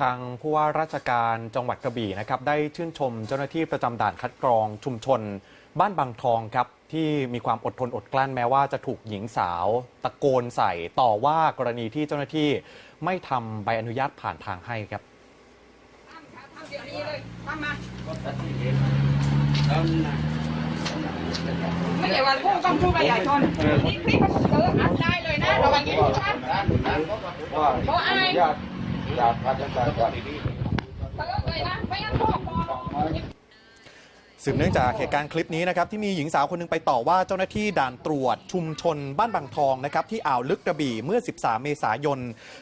ทางผู้ว่าราชการจังหวัดกระบี่นะครับได้ชื่นชมเจ้าหน้าที่ประจำด่านคัดกรองชุมชน บ้านบางทองครับที่มีความอดทนอดกลั้นแม้ว่าจะถูกหญิงสาว ตะโกนใส่ต่อว่ากรณีที่เจ้าหน้าที่ไม่ทำใบอนุญาตผ่านทางให้ครับทำเดี๋ยวนี้เลยทำมาไม่ใช่วันพรุ่งต้องพูดประชาชนนี่คลิปเอออัดได้เลยนะระวังนี้ทุกท่านเพราะอะไร จากการจัดการยนะไม่งั้นสืบเนื่องจากเหตุการณ์คลิปนี้นะครับที่มีหญิงสาวคนหนึงไปต่อว่าเจ้าหน้าที่ด่านตรวจ ชุมชนบ้านบางทองนะครับที่อ่าวลึกกระบี่เมื่อ 13 เมษายน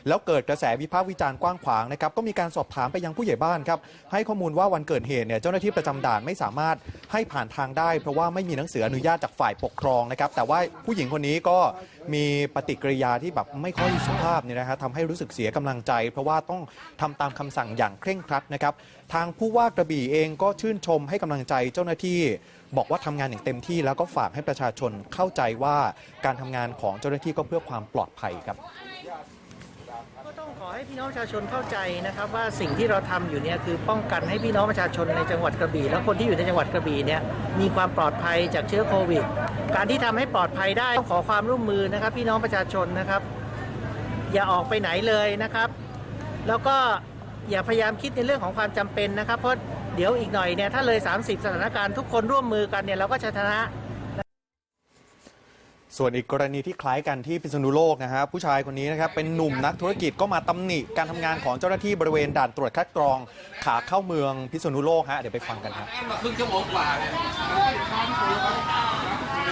แล้วเกิดกระแสวิพากษ์วิจารณ์กว้างขวางนะครับก็มีการสอบถามไปยังผู้ใหญ่บ้านครับให้ข้อมูลว่าวันเกิดเหตุเนี่ยเจ้าหน้าที่ประจำด่านไม่สามารถให้ผ่านทางได้ เพราะว่าไม่มีหนังสืออนุญาตจากฝ่ายปกครองนะครับแต่ว่าผู้หญิงคนนี้ก็ มีปฏิกิริยาที่แบบไม่ค่อยสุภาพเนี่ยนะฮะทำให้รู้สึกเสียกำลังใจ เพราะว่าต้องทำตามคำสั่งอย่างเคร่งครัดนะครับ ทางผู้ว่ากระบี่เองก็ชื่นชมให้กำลังใจเจ้าหน้าที่ บอกว่าทำงานอย่างเต็มที่แล้วก็ฝากให้ประชาชนเข้าใจว่าการทำงานของเจ้าหน้าที่ก็เพื่อความปลอดภัยครับ ขอให้พี่น้องประชาชนเข้าใจนะครับว่าสิ่งที่เราทำอยู่เนี่ยคือป้องกันให้พี่น้องประชาชนในจังหวัดกระบี่และคนที่อยู่ในจังหวัดกระบี่เนี่ยมีความปลอดภัยจากเชื้อโควิด การที่ทำให้ปลอดภัยได้ต้องขอความร่วมมือนะครับ พี่น้องประชาชนนะครับ อย่าออกไปไหนเลยนะครับ แล้วก็อย่าพยายามคิดในเรื่องของความจำเป็นนะครับ เพราะเดี๋ยวอีกหน่อยเนี่ยถ้าเลย 30 สถานการณ์ทุกคนร่วมมือกันเนี่ยเราก็ชนะ ส่วนอีกกรณีที่คล้ายกันที่พิษณุโลกนะฮะผู้ชายคนนี้นะครับเป็นหนุ่มนักธุรกิจก็มาตำหนิการทำงานของเจ้าหน้าที่บริเวณด่านตรวจคัดกรองขาเข้าเมืองพิษณุโลกฮะเดี๋ยวไปฟังกันครับแอนมาครึ่งชั่วโมงกว่าเนี่ย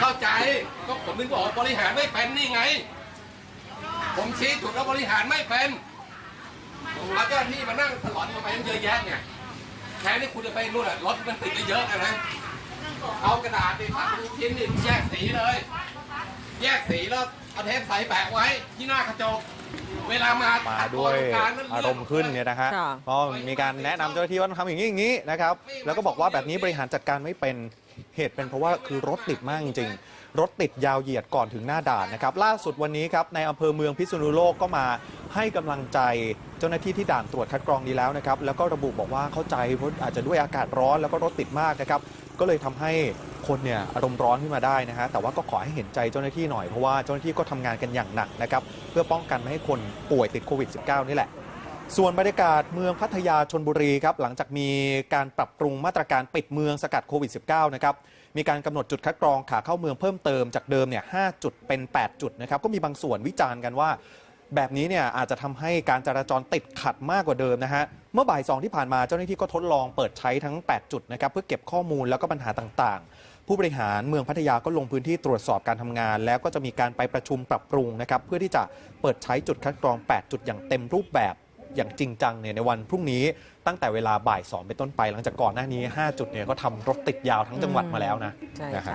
เข้าใจก็ผมถึงบอกบริหารไม่เป็นนี่ไง ผมชี้จุดแล้วบริหารไม่เป็นเอาเจ้าหน้าที่มานั่งถลอนทำไมมันเยอะแยะเนี่ยแทนที่คุณจะไปนู่นอะรถมันติดเยอะนะเอากระดาษติดตัดทุกชิ้นนี่แยกสีเลย แยกสีแล้วเอาเทปใสแปะไว้ที่หน้ากระจก เวลามามาตัด้วยตงกลงนั่นอารมณ์ขึ้นเนี่ยนะฮะค่ะ ก็มีการแนะนำเจ้าหน้าที่ว่าต้องทำอย่างนี้อย่างนี้นะครับ แล้วก็บอกว่าแบบนี้บริหารจัดการไม่เป็น เหตุเป็นเพราะว่าคือรถติดมากจริง ๆ รถติดยาวเหยียดก่อนถึงหน้าด่านนะครับ ล่าสุดวันนี้ครับในอำเภอเมืองพิษณุโลกก็มาให้กำลังใจเจ้าหน้าที่ที่ด่านตรวจคัดกรองนี้แล้วนะครับ แล้วก็ระบุบอกว่าเข้าใจเพราะอาจจะด้วยอากาศร้อนแล้วก็รถติดมากนะครับ ก็เลยทำให้คนเนี่ยอารมณ์ร้อนขึ้นมาได้นะฮะแต่ว่าก็ขอให้เห็นใจเจ้าหน้าที่หน่อยเพราะว่าเจ้าหน้าที่ก็ทำงานกันอย่างหนักนะครับเพื่อป้องกันไม่ให้คนป่วยติดโควิด -19 นี่แหละ ส่วนบรรยากาศเมืองพัทยาชนบุรีครับหลังจากมีการปรับปรุงมาตรการปิดเมืองสกัดโควิด -19 นะครับมีการกำหนดจุดคัดกรองขาเข้าเมืองเพิ่มเติมจากเดิมเนี่ย5จุดเป็น 8 จุดนะครับก็มีบางส่วนวิจารณ์กันว่า แบบนี้เนี่ยอาจจะทำให้การจราจรติดขัดมากกว่าเดิมนะฮะเมื่อบ่ายสองที่ผ่านมาเจ้าหน้าที่ก็ทดลองเปิดใช้ทั้ง 8 จุดนะครับเพื่อเก็บข้อมูลแล้วก็ปัญหาต่างๆ ผู้บริหารเมืองพัทยาก็ลงพื้นที่ตรวจสอบการทำงาน แล้วก็จะมีการไปประชุมปรับปรุงนะครับเพื่อที่จะเปิดใช้จุดคัดกรอง 8 จุดอย่างเต็มรูปแบบ อย่างจริงจังเนี่ยในวันพรุ่งนี้ตั้งแต่เวลาบ่ายสองเป็นต้นไป หลังจากก่อนหน้านี้ 5 จุดเนี่ยก็ทำรถติดยาวทั้งจังหวัดมาแล้วนะใช่นะฮะค่ะ